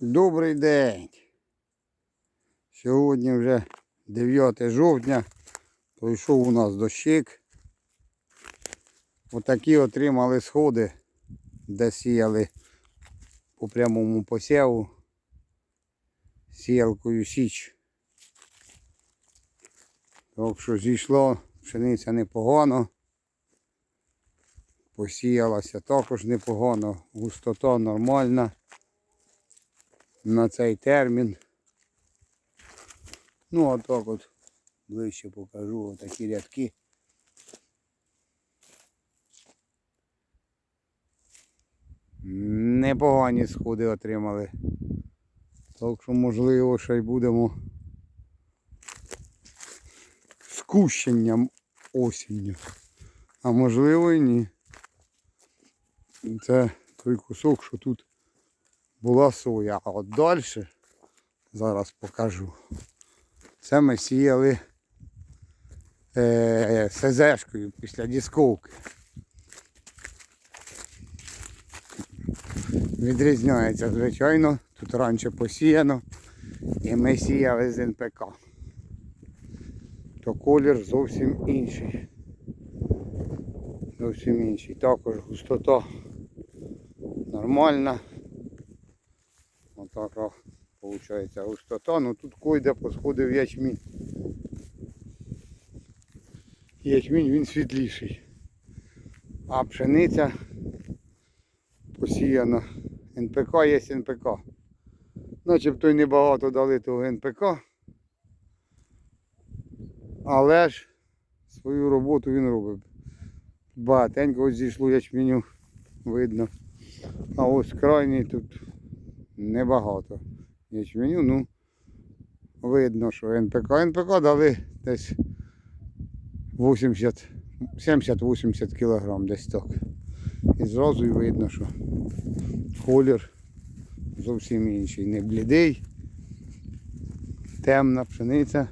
Добрий день. Сьогодні вже 9 жовтня. Пройшов у нас дощик. Отакі отримали сходи, де сіяли по прямому посіву сіялкою січ. Так що зійшло, пшениця непогано. Посіялася також непогано, густота нормальна на цей термін. Ну, а так от ближче покажу отакі рядки. Непогані сходи отримали. Так що можливо ще й будемо з кущенням осінню. А можливо і ні. Це той кусок, що тут була соя. А от далі, зараз покажу. Це ми сіяли е, СЗшкою після дісковки. Відрізняється, звичайно. Тут раніше посіяно і ми сіяли з НПК. То колір зовсім інший. Зовсім інший. Також густота нормальна. Отака виходить густота. Ну тут койде посходив ячмінь. Ячмінь він світліший. А пшениця посіяна. НПК є НПК. Начебто й небагато дали того НПК. Але ж свою роботу він робить. Багатенько ось зійшло ячменю видно. А ось крайній тут небагато ячменю. Ну, видно, що НПК. НПК дали десь 80, 70-80 кг десь так. І зразу видно, що колір зовсім інший. Не блідий, темна пшениця.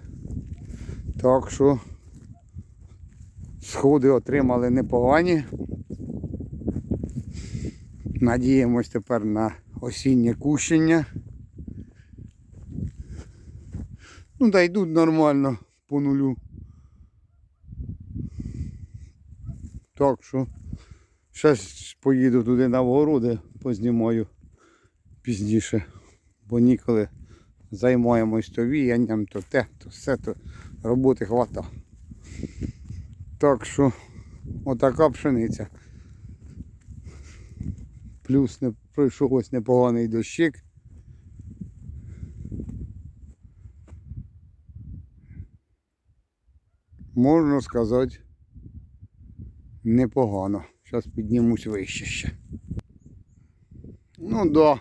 Так що сходи отримали непогані. Надіємось тепер на осіннє кущення. Ну та йдуть нормально по нулю. Так що ж поїду туди на вгороди, познімаю пізніше, бо ніколи займаємось то віянням, то те, то все, то роботи хвата. Так що отака пшениця. Плюс не пройшов ось непоганий дощик. Можна сказати, непогано. Зараз піднімусь вище ще. Ну да,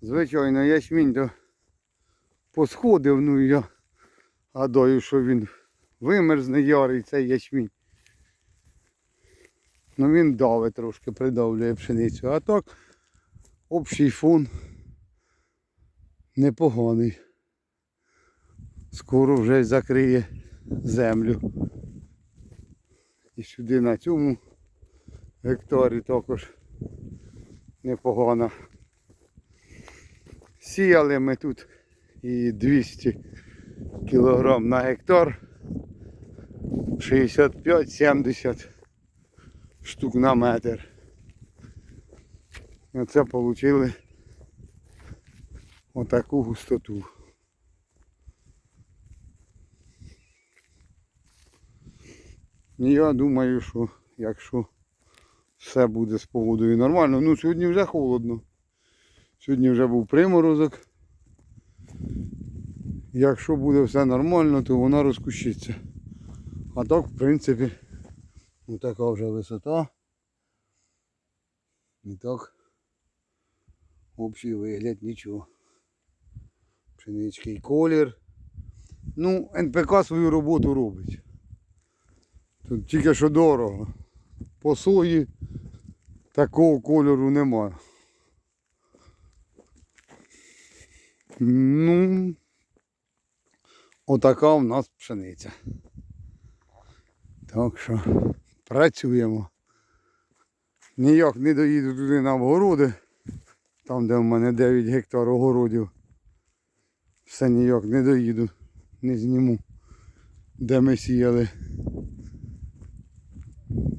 звичайно, ячмінь то посходив, ну я гадаю, що він вимерзне ярий цей ячмінь. Ну він давить трошки, придавлює пшеницю. А так общий фон непоганий. Скоро вже закриє землю. І сюди на цьому гектарі також непогано. Сіяли ми тут і 200 кг на гектар. 65-70 штук на метр. Оце отримали отаку густоту. Я думаю, що якщо все буде з погодою нормально, ну сьогодні вже холодно. Сьогодні вже був приморозок. Якщо буде все нормально, то вона розкущиться. А так, в принципі, ну така вже висота. І так общий вигляд нічого. Пшеничкий колір. Ну, НПК свою роботу робить. Тут тільки що дорого. По сої такого кольору нема. Ну, отака в нас пшениця. Так що працюємо. Ніяк не доїду туди на вгороди. Там, де в мене 9 гектар огородів. Все ніяк не доїду, не зніму, де ми сіяли.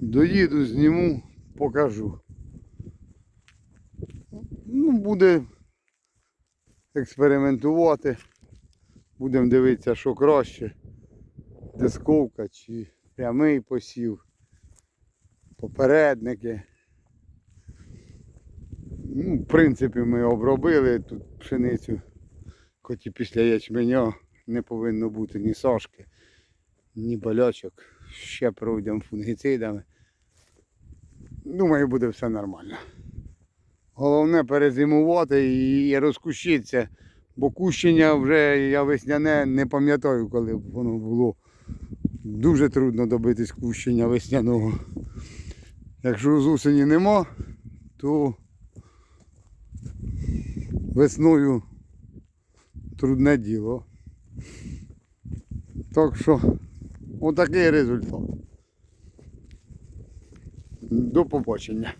Доїду, зніму, покажу. Ну, буде експериментувати. Будемо дивитися, що краще. Дисковка чи прямий посів, попередники. Ну, в принципі, ми обробили тут пшеницю, хоч і після ячменя не повинно бути ні сошки, ні болячок. Ще пройдемо фунгіцидами. Думаю, буде все нормально. Головне перезимувати і розкущитися, бо кущення вже я весняне не пам'ятаю, коли воно було. Дуже трудно добитись кущення весняного. Якщо з нема, то весною трудне діло. Так що отакий результат. До побачення.